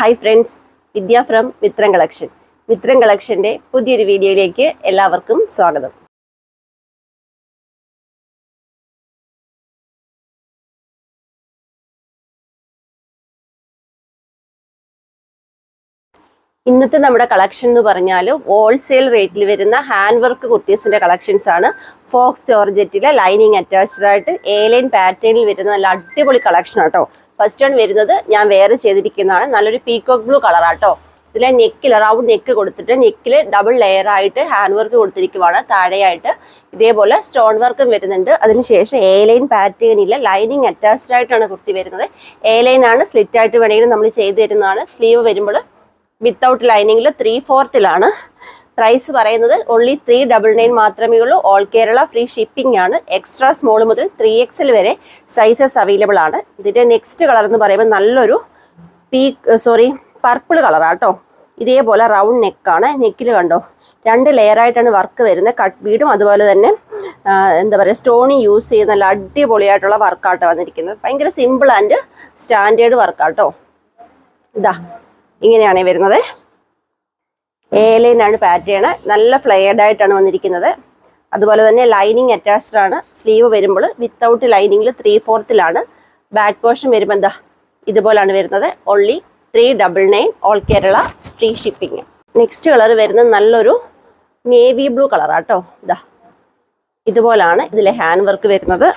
Hi friends Vidya from Mithram collection Mithram കളക്ഷന്റെ പുതിയൊരു വീഡിയോയിലേക്ക് എല്ലാവർക്കും സ്വാഗതം. ഇന്നത്തെ നമ്മുടെ കളക്ഷൻ എന്ന് പറഞ്ഞാൽ ഹോൾസെയിൽ റേറ്റിൽ വരുന്ന ഹാൻഡ് വർക്ക് കുർത്തീസിന്റെ കളക്ഷൻസ് ആണ്. ഫോക്സ് ജോർജറ്റിലെ ലൈനിങ് അറ്റാച്ച്ഡ് ആയിട്ട് എ ലൈൻ പാറ്റേണിൽ വരുന്ന നല്ല അടിപൊളി കളക്ഷൻ ആട്ടോ ഫസ്റ്റ് വൺ വരുന്നത് ഞാൻ വേറെ ചെയ്തിരിക്കുന്നതാണ്. നല്ലൊരു പീക്കോക്ക് ബ്ലൂ കളറാട്ടോ ഇതിലെ നെക്കിൽ റൗണ്ട് നെക്ക് കൊടുത്തിട്ട് നെക്കിൽ ഡബിൾ ലെയർ ആയിട്ട് ഹാൻഡ് വർക്ക് കൊടുത്തിരിക്കുവാണ്. താഴെയായിട്ട് ഇതേപോലെ സ്റ്റോൺ വർക്കും വരുന്നുണ്ട്. അതിനുശേഷം എ ലൈൻ പാറ്റേണിൽ ലൈനിങ് അറ്റാച്ച്ഡ് ആയിട്ടാണ് കുർത്തി വരുന്നത്. എ ലൈൻ ആണ് സ്ലിറ്റ് ആയിട്ട് വേണമെങ്കിൽ നമ്മൾ ചെയ്തു തരുന്നതാണ്. സ്ലീവ് വരുമ്പോൾ വിത്തൗട്ട് ലൈനിങ്ങിൽ ത്രീ ഫോർത്തിലാണ് പ്രൈസ് പറയുന്നത് ഓൺലി ത്രീ ഡബിൾ നയൻ മാത്രമേ ഉള്ളൂ. ഓൾ കേരള ഫ്രീ ഷിപ്പിംഗ് ആണ്. എക്സ്ട്രാ സ്മോൾ മുതൽ ത്രീ എക്സൽ വരെ സൈസസ് അവൈലബിൾ ആണ്. ഇതിന്റെ നെക്സ്റ്റ് കളർ എന്ന് പറയുമ്പോൾ നല്ലൊരു പീ സോറി പർപ്പിൾ കളറാണ് കേട്ടോ. ഇതേപോലെ റൗണ്ട് നെക്കാണ് നെക്കിൽ കണ്ടോ? രണ്ട് ലെയർ ആയിട്ടാണ് വർക്ക് വരുന്നത്. കട്ട് വീടും അതുപോലെ തന്നെ എന്താ പറയുക സ്റ്റോണി യൂസ് ചെയ്യുന്ന നല്ല അടിപൊളിയായിട്ടുള്ള വർക്കാട്ടോ വന്നിരിക്കുന്നത്. ഭയങ്കര സിമ്പിൾ ആൻഡ് സ്റ്റാൻഡേർഡ് വർക്കാട്ടോ ഇതാ ഇങ്ങനെയാണ് വരുന്നത്. A pattern. നല്ല ഫ്ലെയർഡ് ആയിട്ടാണ് വന്നിരിക്കുന്നത്. അതുപോലെ തന്നെ ലൈനിങ് അറ്റാച്ച്ഡ് ആണ്. സ്ലീവ് വരുമ്പോൾ വിത്തൗട്ട് ലൈനിങ്ങിൽ ത്രീ ഫോർത്തിലാണ് ബാക്ക് പോർഷൻ വരുമ്പോൾ എന്താ? ഇതുപോലാണ് വരുന്നത്. Only three double nine all Kerala free shipping next colour വരുന്നത് നല്ലൊരു നേവി ബ്ലൂ കളറാട്ടോ ഇതാ ഇതുപോലാണ് ഇതിലെ ഹാൻഡ് വർക്ക് വരുന്നത്.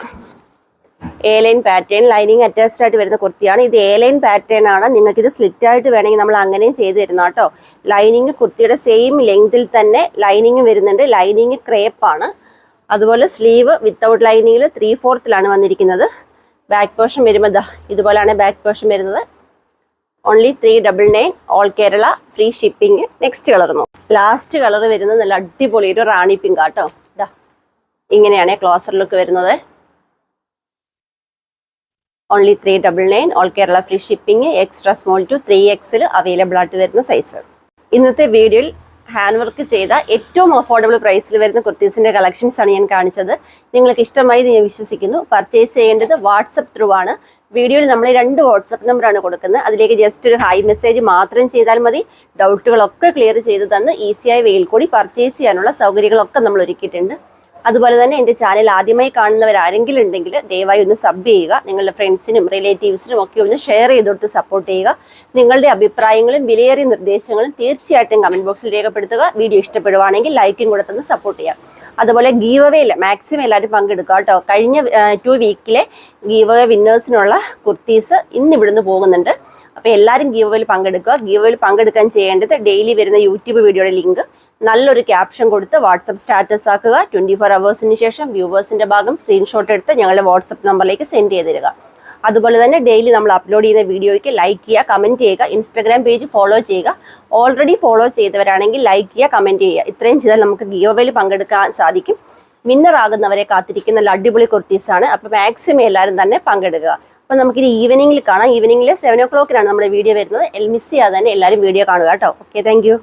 A line pattern lining attached ആയിട്ട് വരുന്ന കുർത്തിയാണ്. ഇത് എ ലൈൻ പാറ്റേൺ ആണ്. നിങ്ങൾക്ക് ഇത് സ്ലിറ്റ് ആയിട്ട് വേണമെങ്കിൽ നമ്മൾ അങ്ങനെയും ചെയ്ത് തരുന്ന കേട്ടോ ലൈനിങ് കുർത്തിയുടെ സെയിം ലെങ്തിൽ തന്നെ ലൈനിങ് വരുന്നുണ്ട്. ലൈനിങ് ക്രേപ്പ് ആണ്. അതുപോലെ സ്ലീവ് വിത്തൗട്ട് ലൈനിങ്ങിൽ ത്രീ ഫോർത്തിലാണ് വന്നിരിക്കുന്നത്. ബാക്ക് പോർഷൻ വരുമ്പോൾ ദാ ഇതുപോലെയാണ് ബാക്ക് പോർഷൻ വരുന്നത്. Only three double nine all Kerala free shipping next colour നോക്കും. ലാസ്റ്റ് കളർ വരുന്നത് നല്ല അടിപൊളി ഒരു റാണി പിങ്ക് ആട്ടോ ഇതാ ഇങ്ങനെയാണ് ക്ലോസർ ലുക്ക് വരുന്നത്. Only three double nine all Kerala free shipping extra small to three XL available ആയിട്ട് വരുന്ന സൈസ് ഇന്നത്തെ വീഡിയോയിൽ ഹാൻഡ് വർക്ക് ചെയ്ത ഏറ്റവും അഫോർഡബിൾ പ്രൈസിൽ വരുന്ന കുർത്തീസിന്റെ കളക്ഷൻസ് ആണ് ഞാൻ കാണിച്ചത്. നിങ്ങൾക്ക് ഇഷ്ടമായി ഞാൻ വിശ്വസിക്കുന്നു. പർച്ചേസ് ചെയ്യേണ്ടത് വാട്സപ്പ് ത്രൂ ആണ്. വീഡിയോയിൽ നമ്മൾ രണ്ട് വാട്സപ്പ് നമ്പറാണ് കൊടുക്കുന്നത്. അതിലേക്ക് ജസ്റ്റ് ഒരു ഹൈ മെസ്സേജ് മാത്രം ചെയ്താൽ മതി. ഡൗട്ടുകളൊക്കെ ക്ലിയർ ചെയ്ത് തന്ന് ഈസിയായി വെയിൽ കൂടി പർച്ചേസ് ചെയ്യാനുള്ള സൗകര്യങ്ങളൊക്കെ നമ്മൾ ഒരുക്കിയിട്ടുണ്ട്. അതുപോലെ തന്നെ എന്റെ ചാനൽ ആദ്യമായി കാണുന്നവർ ആരെങ്കിലും ഉണ്ടെങ്കിൽ ദയവായി ഒന്ന് സബ് ചെയ്യുക. നിങ്ങളുടെ ഫ്രണ്ട്സിനും റിലേറ്റീവ്സിനും ഒക്കെ ഒന്ന് ഷെയർ ചെയ്ത് കൊടുത്ത് സപ്പോർട്ട് ചെയ്യുക. നിങ്ങളുടെ അഭിപ്രായങ്ങളും വിലയേറിയ നിർദ്ദേശങ്ങളും തീർച്ചയായിട്ടും കമന്റ് ബോക്സിൽ രേഖപ്പെടുത്തുക. വീഡിയോ ഇഷ്ടപ്പെടുവാണെങ്കിൽ ലൈക്കും കൂടെ തന്ന് സപ്പോർട്ട് ചെയ്യുക അതുപോലെ ഗീവ് മാക്സിമം എല്ലാവരും പങ്കെടുക്കുക കേട്ടോ. കഴിഞ്ഞ ടു വീക്കിലെ ഗീവ് അവേ വിന്നേഴ്സിനുള്ള കുർത്തീസ് ഇന്ന് ഇവിടുന്ന് പോകുന്നുണ്ട്. അപ്പോൾ എല്ലാവരും ഗീവ് അവേയിൽ പങ്കെടുക്കുക. ഗീവ് അവേയിൽ പങ്കെടുക്കാൻ ചെയ്യേണ്ടത് ഡെയിലി വരുന്ന യൂട്യൂബ് വീഡിയോയുടെ ലിങ്ക് നല്ലൊരു ക്യാപ്ഷൻ കൊടുത്ത് വാട്സപ്പ് സ്റ്റാറ്റസ് ആക്കുക. ട്വന്റി ഫോർ അവേഴ്സിന് ശേഷം വ്യൂവേഴ്സിന്റെ ഭാഗം സ്ക്രീൻഷോട്ട് എടുത്ത് ഞങ്ങളുടെ വാട്സപ്പ് നമ്പറിലേക്ക് സെൻഡ് ചെയ്ത് തരിക അതുപോലെ തന്നെ ഡെയിലി നമ്മൾ അപ്ലോഡ് ചെയ്യുന്ന വീഡിയോയ്ക്ക് ലൈക്ക് ചെയ്യുക കമന്റ് ചെയ്യുക ഇൻസ്റ്റാഗ്രാം പേജ് ഫോളോ ചെയ്യുക. ഓൾറെഡി ഫോളോ ചെയ്തവരാണെങ്കിൽ ലൈക്ക് ചെയ്യുക കമന്റ് ചെയ്യുക. ഇത്രയും ചെയ്താൽ നമുക്ക് ഗിയോവയിൽ പങ്കെടുക്കാൻ സാധിക്കും. വിന്നർ ആകുന്നവരെ കാത്തിരിക്കുന്ന നല്ല അടിപൊളി കുർത്തീസാണ് അപ്പോൾ മാക്സിമം എല്ലാവരും തന്നെ പങ്കെടുക്കുക. അപ്പോൾ നമുക്കിത് ഈവനിങ്ങിൽ കാണാം. ഈവനിങ്ങിൽ സെവൻ ഒ ക്ലോക്കിനാണ് നമ്മുടെ വീഡിയോ വരുന്നത്. എൽ മിസ് ചെയ്യാതെ തന്നെ എല്ലാവരും വീഡിയോ കാണുക കേട്ടോ. Okay thank